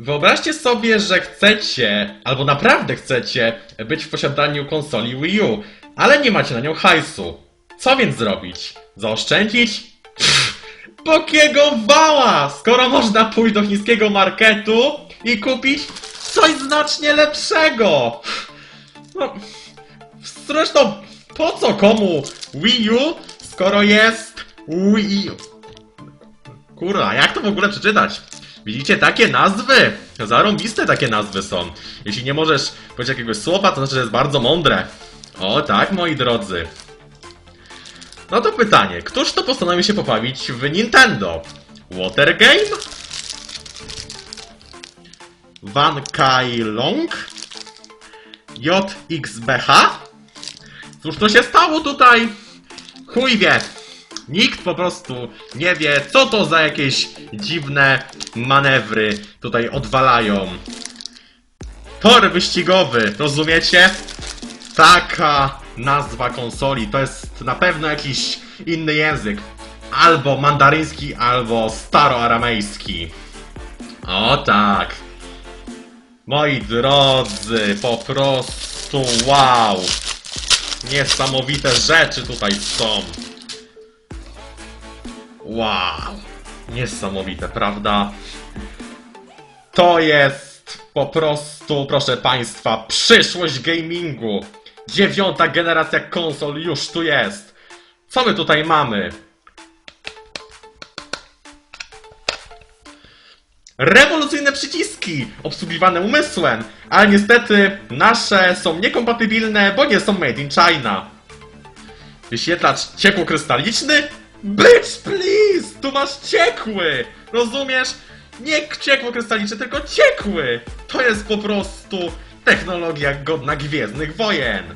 Wyobraźcie sobie, że chcecie, albo naprawdę chcecie być w posiadaniu konsoli Wii U, ale nie macie na nią hajsu. Co więc zrobić? Zaoszczędzić? Pff, Pokiego wała! Skoro można pójść do chińskiego marketu i kupić coś znacznie lepszego! No, zresztą, po co komu Wii U, skoro jest Wii? Kurwa, jak to w ogóle przeczytać? Widzicie, takie nazwy! Zarąbiste takie nazwy są. Jeśli nie możesz powiedzieć jakiegoś słowa, to znaczy, że jest bardzo mądre. O tak, moi drodzy. No to pytanie, któż to postanowił się pobawić w Nintendo? Watergame? Van Kai Long? JXBH? Cóż to się stało tutaj? Chuj wie. Nikt po prostu nie wie, co to za jakieś dziwne manewry tutaj odwalają. Tor wyścigowy, rozumiecie? Taka nazwa konsoli, to jest na pewno jakiś inny język. Albo mandaryński, albo staroaramejski. O tak. Moi drodzy, po prostu wow. Niesamowite rzeczy tutaj są. Wow. Niesamowite, prawda? To jest po prostu, proszę Państwa, przyszłość gamingu. Dziewiąta generacja konsol już tu jest. Co my tutaj mamy? Rewolucyjne przyciski, obsługiwane umysłem, ale niestety nasze są niekompatybilne, bo nie są made in China. Wyświetlacz ciepłokrystaliczny? Bitch, please! Tu masz ciekły! Rozumiesz? Nie ciekłokrystaliczny, tylko ciekły! To jest po prostu technologia godna Gwiezdnych Wojen.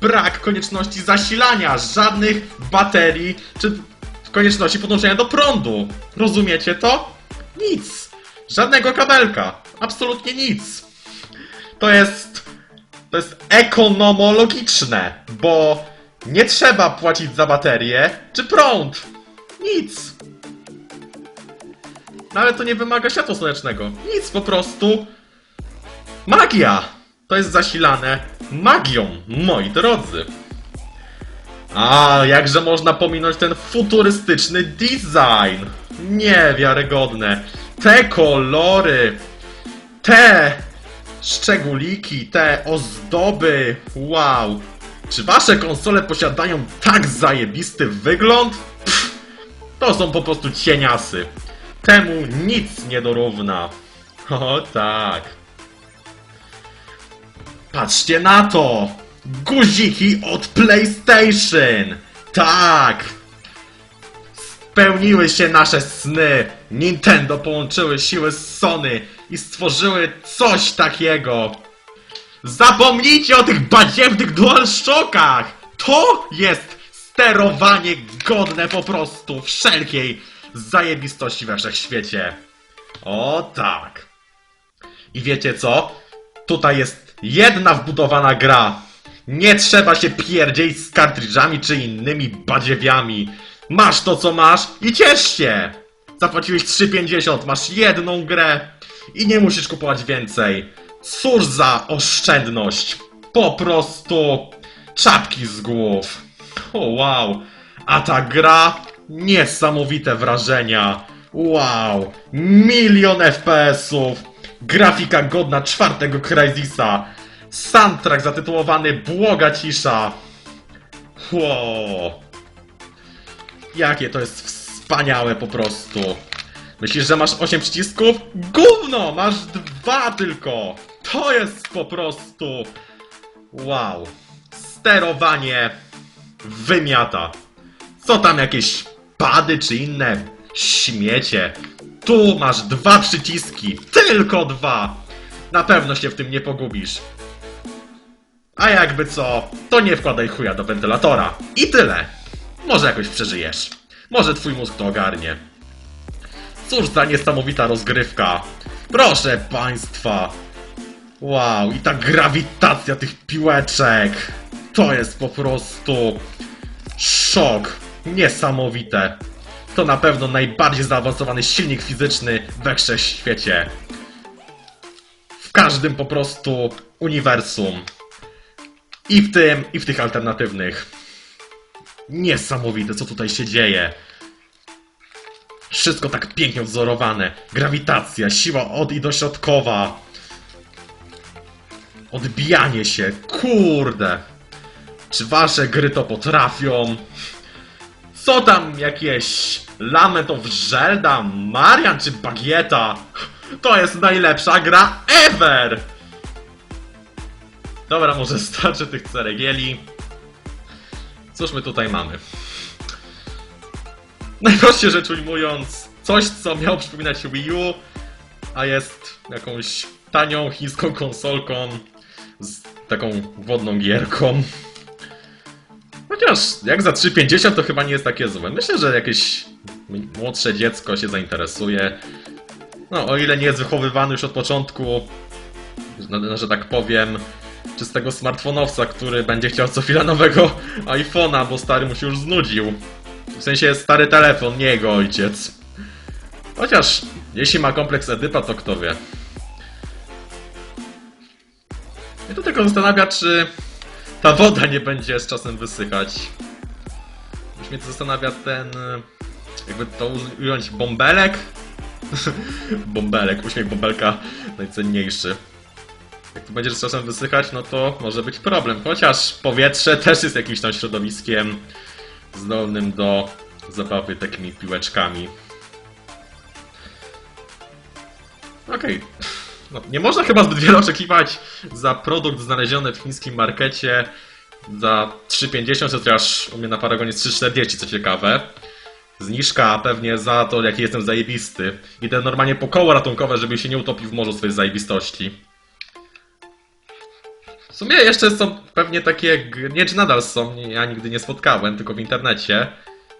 Brak konieczności zasilania, żadnych baterii, czy konieczności podłączenia do prądu. Rozumiecie to? Nic. Żadnego kabelka. Absolutnie nic. To jest to jest ekonomologiczne, bo nie trzeba płacić za baterię czy prąd. Nic. No ale to nie wymaga światła słonecznego. Nic po prostu. Magia! To jest zasilane magią, moi drodzy. A, jakże można pominąć ten futurystyczny design. Niewiarygodne. Te kolory, te szczególiki, te ozdoby. Wow. Czy wasze konsole posiadają tak zajebisty wygląd? To są po prostu cieniasy. Temu nic nie dorówna. O tak. Patrzcie na to! Guziki od PlayStation! Tak! Spełniły się nasze sny! Nintendo połączyły siły z Sony i stworzyły coś takiego! Zapomnijcie o tych badziewnych DualShockach! To jest sterowanie godne po prostu wszelkiej zajebistości we wszechświecie. O tak! I wiecie co? Tutaj jest jedna wbudowana gra. Nie trzeba się pierdzieć z kartridżami czy innymi badziewiami. Masz to co masz i ciesz się! Zapłaciłeś 3,50, masz jedną grę i nie musisz kupować więcej. Cóż za oszczędność! Po prostu czapki z głów. O wow! A ta gra niesamowite wrażenia. Wow! Milion FPS-ów! Grafika godna czwartego Crysisa! Soundtrack zatytułowany Błoga Cisza! Wow! Jakie to jest wspaniałe po prostu! Myślisz, że masz 8 przycisków? Gówno! Masz dwa tylko! To jest po prostu... Wow! Sterowanie wymiata. Co tam jakieś pady czy inne śmiecie? Tu masz dwa przyciski, tylko dwa. Na pewno się w tym nie pogubisz. A jakby co, to nie wkładaj chuja do wentylatora. I tyle. Może jakoś przeżyjesz. Może twój mózg to ogarnie. Cóż za niesamowita rozgrywka. Proszę państwa. Wow, i ta grawitacja tych piłeczek. To jest po prostu szok. Niesamowite. to na pewno najbardziej zaawansowany silnik fizyczny we wszechświecie. W każdym po prostu uniwersum. I w tym, i w tych alternatywnych. Niesamowite, co tutaj się dzieje. Wszystko tak pięknie wzorowane. Grawitacja, siła od i do środkowa. Odbijanie się, kurde. Czy wasze gry to potrafią? Co tam jakieś Lament of Zelda, Marian czy Bagieta? To jest najlepsza gra ever! Dobra, może starczy tych ceregieli. Cóż my tutaj mamy? Najprościej rzecz ujmując, coś co miało przypominać Wii U, a jest jakąś tanią chińską konsolką z taką wodną gierką. Chociaż jak za 3,50 to chyba nie jest takie złe. Myślę, że jakieś młodsze dziecko się zainteresuje. No, o ile nie jest wychowywany już od początku, że- że tak powiem, czystego smartfonowca, który będzie chciał co chwila nowego iPhone'a, bo stary mu się już znudził. W sensie stary telefon, nie jego ojciec. Chociaż, jeśli ma kompleks Edypa, to kto wie. Mnie to tylko zastanawia, czy ta woda nie będzie z czasem wysychać. Już mnie to zastanawia ten, e, jakby to ująć, bąbelek? bąbelek, uśmiech bąbelka najcenniejszy. Jak to będzie z czasem wysychać, no to może być problem. Chociaż powietrze też jest jakimś tam środowiskiem zdolnym do zabawy takimi piłeczkami. Okej. No, nie można chyba zbyt wiele oczekiwać za produkt znaleziony w chińskim markecie za 3,50, chociaż u mnie na Paragonie jest 3,40, co ciekawe. Zniżka pewnie za to, jaki jestem zajebisty. Idę normalnie po koło ratunkowe, żeby się nie utopił w morzu swojej zajebistości. W sumie jeszcze są pewnie takie, nie czy nadal są, ja nigdy nie spotkałem, tylko w internecie,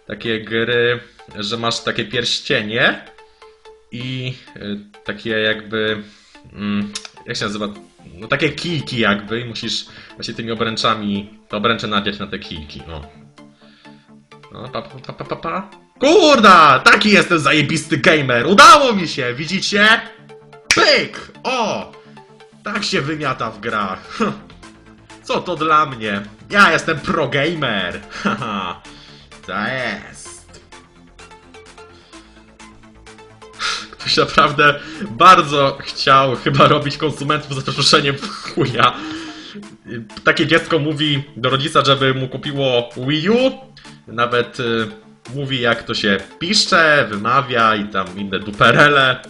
takie gry, że masz takie pierścienie i y, takie jakby, mm, jak się nazywa, no takie kijki jakby i musisz właśnie tymi obręczami, te obręcze nadziać na te kijki, no. No, pa, pa, pa, pa, pa, pa. Kurda! Taki jestem zajebisty gamer! Udało mi się! Widzicie? Pyk! O! Tak się wymiata w grach. Co to dla mnie? Ja jestem pro gamer! Haha! To jest! Ktoś naprawdę bardzo chciał chyba robić konsumentów za przeproszeniem chuja. Takie dziecko mówi do rodzica, żeby mu kupiło Wii U. Nawet y, mówi jak to się pisze, wymawia i tam inne duperele.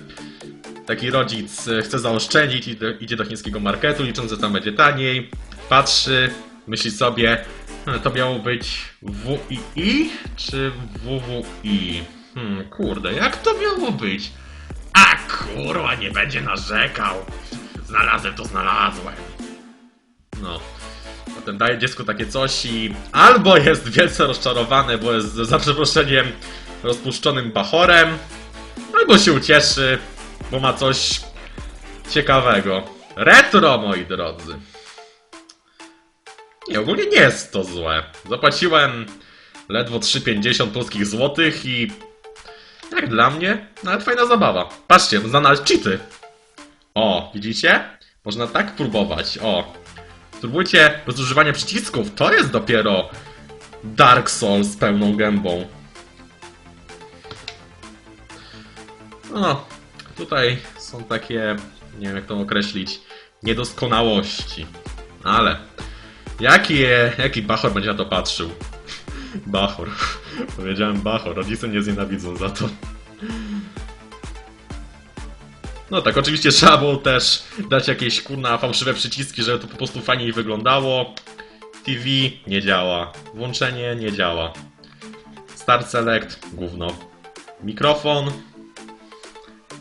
Taki rodzic y, chce zaoszczędzić, idzie do chińskiego marketu, licząc, że tam będzie taniej. Patrzy, myśli sobie, "Hmm, to miało być WII czy WWI? Hmm, kurde, jak to miało być? Kurwa, nie będzie narzekał. Znalazłem to znalazłem. No. Potem daje dziecku takie coś i albo jest wielce rozczarowane, bo jest za przeproszeniem rozpuszczonym bachorem, albo się ucieszy, bo ma coś ciekawego. Retro, moi drodzy. Nie, ogólnie nie jest to złe. Zapłaciłem ledwo 3,50 polskich złotych i jak dla mnie, nawet fajna zabawa. Patrzcie, znalazł cheaty. O, widzicie? Można tak próbować. O, Spróbujcie bez używania przycisków. To jest dopiero Dark Souls z pełną gębą. No, tutaj są takie, nie wiem jak to określić, niedoskonałości. Ale jaki, jaki Bachor będzie na to patrzył? Bachor. Powiedziałem Bachor, rodzice mnie znienawidzą za to. No tak, oczywiście trzeba było też dać jakieś kurna fałszywe przyciski, żeby to po prostu fajniej wyglądało. TV nie działa. Włączenie nie działa. Start Select gówno. Mikrofon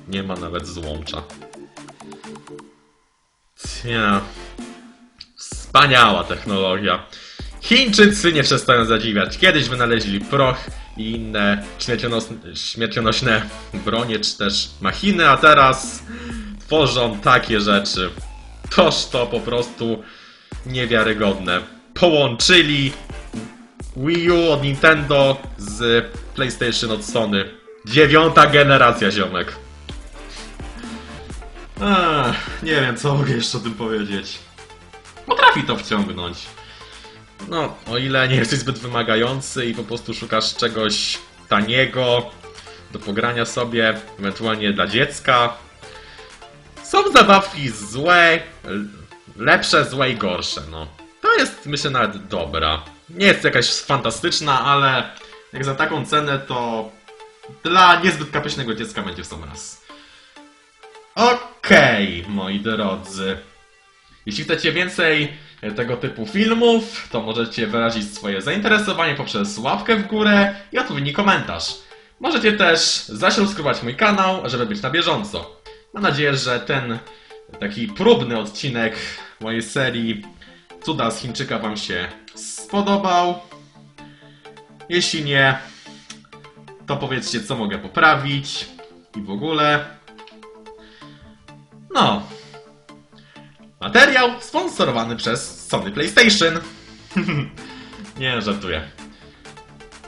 nie ma nawet złącza. Ja. Wspaniała technologia. Chińczycy nie przestają zadziwiać. Kiedyś wynaleźli proch i inne śmiercionośne bronie czy też machiny, a teraz tworzą takie rzeczy. Toż to po prostu niewiarygodne. Połączyli Wii U od Nintendo z PlayStation od Sony. Dziewiąta generacja, ziomek. Nie wiem, co mogę jeszcze o tym powiedzieć. Potrafi to wciągnąć. No, o ile nie jesteś zbyt wymagający i po prostu szukasz czegoś taniego do pogrania sobie, ewentualnie dla dziecka. Są zabawki złe, lepsze, złe i gorsze, no. To jest, myślę, nawet dobra. Nie jest jakaś fantastyczna, ale jak za taką cenę, to dla niezbyt kapryśnego dziecka będzie w sam raz. Okej, moi drodzy. Jeśli chcecie więcej tego typu filmów, to możecie wyrazić swoje zainteresowanie poprzez łapkę w górę i odpowiedni komentarz. Możecie też zasubskrybować mój kanał, żeby być na bieżąco. Mam nadzieję, że ten taki próbny odcinek mojej serii Cuda z Chińczyka Wam się spodobał. Jeśli nie, to powiedzcie, co mogę poprawić i w ogóle. No, Materiał sponsorowany przez Sony PlayStation. Nie, żartuję.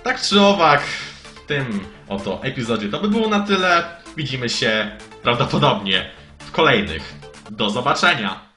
Tak czy owak, w tym oto epizodzie to by było na tyle. Widzimy się prawdopodobnie w kolejnych. Do zobaczenia!